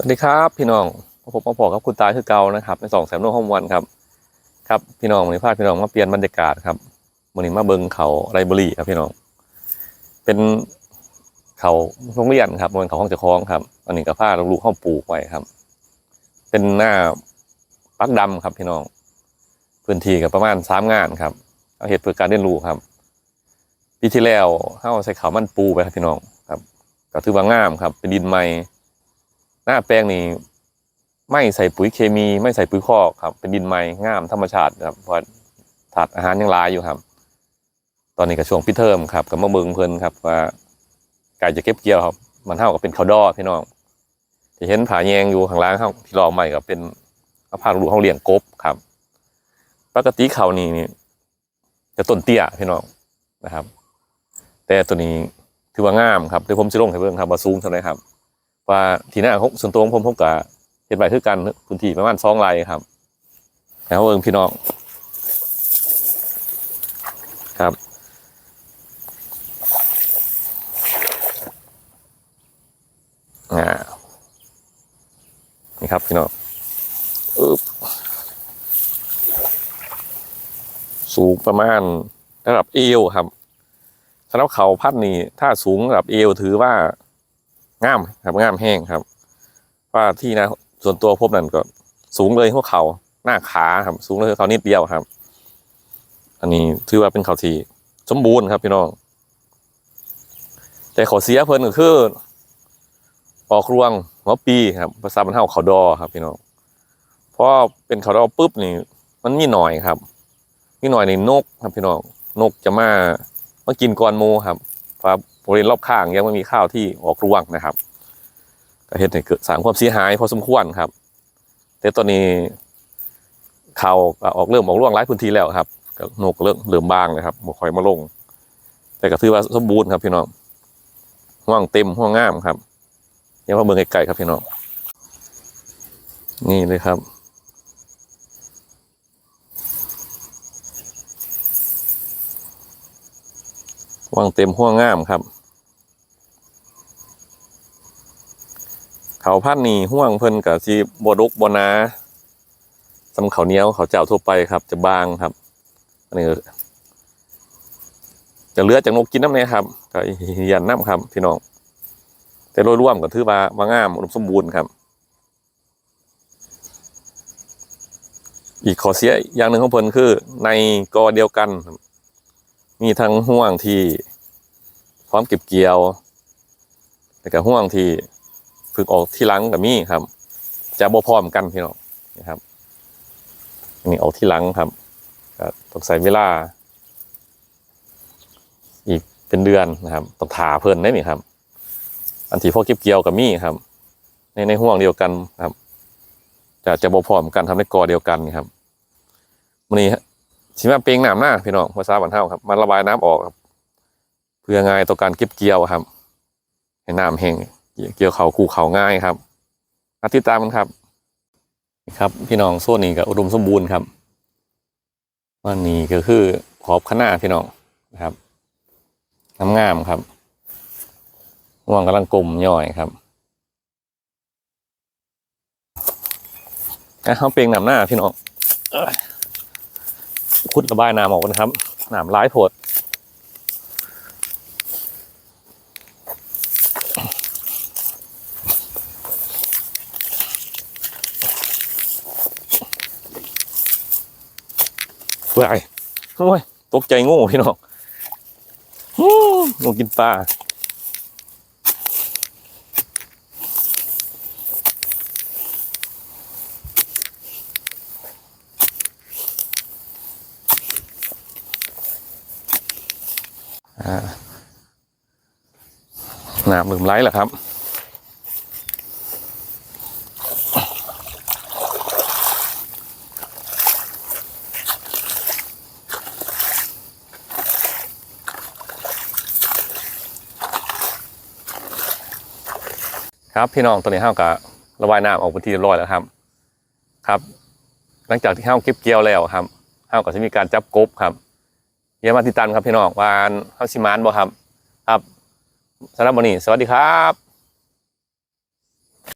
สวัสดีครับพี่น้องผมมาพอกับคุณตาคือเก่านะครับในสองแสนโลห้องวันครับครับพี่น้องวันนี้พาพี่น้องมาเปลี่ยนบรรยากาศครับวันนี้มาเบิงเขาไรบุรีครับพี่น้อง เป็นเขาโรงเรียนครับบนเขาห้องเจ้าของครับอันนี้ก็ผ้าลูกห้องปลูกไว้ครับ เป็นหน้าปักดำครับพี่น้อง พื้นที่กับประมาณสามงานครับเอาเหตุเพื่อการเรียนรู้ครับปีที่แล้วเข้าใส่เขาวมันปูไปครับพี่น้องครับก็ถือว่างามครับเป็นดินใหม่ หน้าแปลงนี่ไม่ใส่ปุ๋ยเคมี ไม่ใส่ปุ๋ยคอกครับ เป็นดินไม้งามธรรมชาติครับเพราะถาดอาหารยังลายอยู่ครับ ตอนนี้ก็ช่วงพิเทอมครับกับมาเบิงเพลินครับว่าไก่จะเก็บเกี่ยวครับ มันเท่ากับเป็นข้าวดอพี่น้องที่เห็นผาแยงอยู่ข้างล่างเขาที่รอใหม่กับเป็นมะพร้าวลูกเขาเลี้ยงกบครับ ปกติเขานี่นี่จะต้นเตี้ยพี่น้องนะครับ แต่ตัวนี้ถือว่างามครับเดี๋ยวผมจะลงให้เบิ่งครับว่าสูงเท่าไหร่ครับ ว่าทีหน้าของส่วนตัวของผมผมก็เห็นไปคือกันพื้นที่ประมาณสองไร่ครับแล้วเอิงพี่น้องครับอ่านี่ครับพี่น้องอึ๊บสูงประมาณระดับเอวครับสำหรับเขาพัดนี่ถ้าสูงระดับเอวถือว่า งามครับงามแห้งครับว่าที่นะส่วนตัวพบนั่นก็สูงเลยหัวเขาหน้าขาครับ สูงเลยเขานิดเดียวครับ อันนี้ถือว่าเป็นเขาที่สมบูรณ์ครับพี่น้อง แต่ขอเสียเพิ่นก็คือออกรวงหัวปีครับภาษาบรรเทาเขาดอครับพี่น้องเพราะเป็นเขาดอปุ๊บนี่ มันมีหน่อยครับมีหน่อยในนกครับพี่น้องนกจะมามากินกอนหมูครับครั บริเวณรอบข้างยังไม่มีข้าวที่ออกรวงนะครับก็เห็นให้เกิดสร้างความเสียหายพอสมควรครับ แต่ตอนนี้ข่าวออกเริ่มออกร่วงหลายพื้นที่แล้วครับก็นกเริ่มเหลื่อมบางนะครับบ่ค่อยมาลง แต่ก็ถือว่าสมบูรณ์ครับพี่น้องห่วงเต็มห่วงงามครับเดี๋ยวมาเบิ่งไกลๆครับพี่น้องนี่เลยครับว่างเต็มห่วงงามครับ เขาพัดนี่ห่วงเพิ่นกับสีบดกบนาสำเขาเนี้ยวเขาเจ้าทั่วไปครับ จะบางครับอันนี้จะเหลือจากนกกินน้ำเนี่ยครับก็ยันน้ำครับ พี่น้องแต่โดยร่วมก็ถือว่าว่างามอุดมสมบูรณ์ครับ อีกข้อเสียอย่างหนึ่งของเพิ่นคือ ในกอเดียวกัน มีทั้งห่วงที่พร้อมเก็บเกี่ยว แล้วก็ห่วงที่ ฝึกออกที่หลังกับมีครับ จะบ่พร้อมกันพี่น้องนะครับอันนี้ออกที่หลังครับก็ต้องใช้เวลา อีกเป็นเดือนนะครับต้องถาเพิ่นได้นี่ครับ อันที่พวกเก็บเกี่ยวกับมีครับ ในในห่วงเดียวกันครับ จะจะบ่พร้อมกันทำในกอเดียวกันนี่ครับวันนี้ชิมาเปลงน้ำหน้าพี่น้องภาษาบ้านเฮาครับมาระบายน้ำออกครับ เพื่อง่ายต่อการเก็บเกี่ยวครับ ให้น้ำแห้ง เกี่ยวเขาคู่เขาง่ายครับมาติดตามกันครับนี่ครับ พี่น้องโซนนี้ก็อุดมสมบูรณ์ครับวันนี้ก็คือขอบขนาพี่น้องนะครับงามๆครับง่วงกำลังกลมย่อยครับอะเขาเปลงน้ำหน้าพี่น้องเอ้ยคุดระบายน้ำออกนะครับน้ำร้ายโผด เฮ้ยโอ้ยตกใจโง่พี่น้องอู้งูกินปลาอ่าน้ำลืมไหลแล้วครับ ครับพี่น้องตอนนี้ห้าวกับระบายน้ำออกเป็นที่เรียบร้อยแล้วครับ ครับ หลังจากที่ห้าวเก็บเกี่ยวแล้วครับห้าวก็จะมีการจับกบครับเยี่ยมมาติดตามครับพี่น้องวานห้าวชิมานบ่ครับ ครับสำหรับวันนี้สวัสดีครับ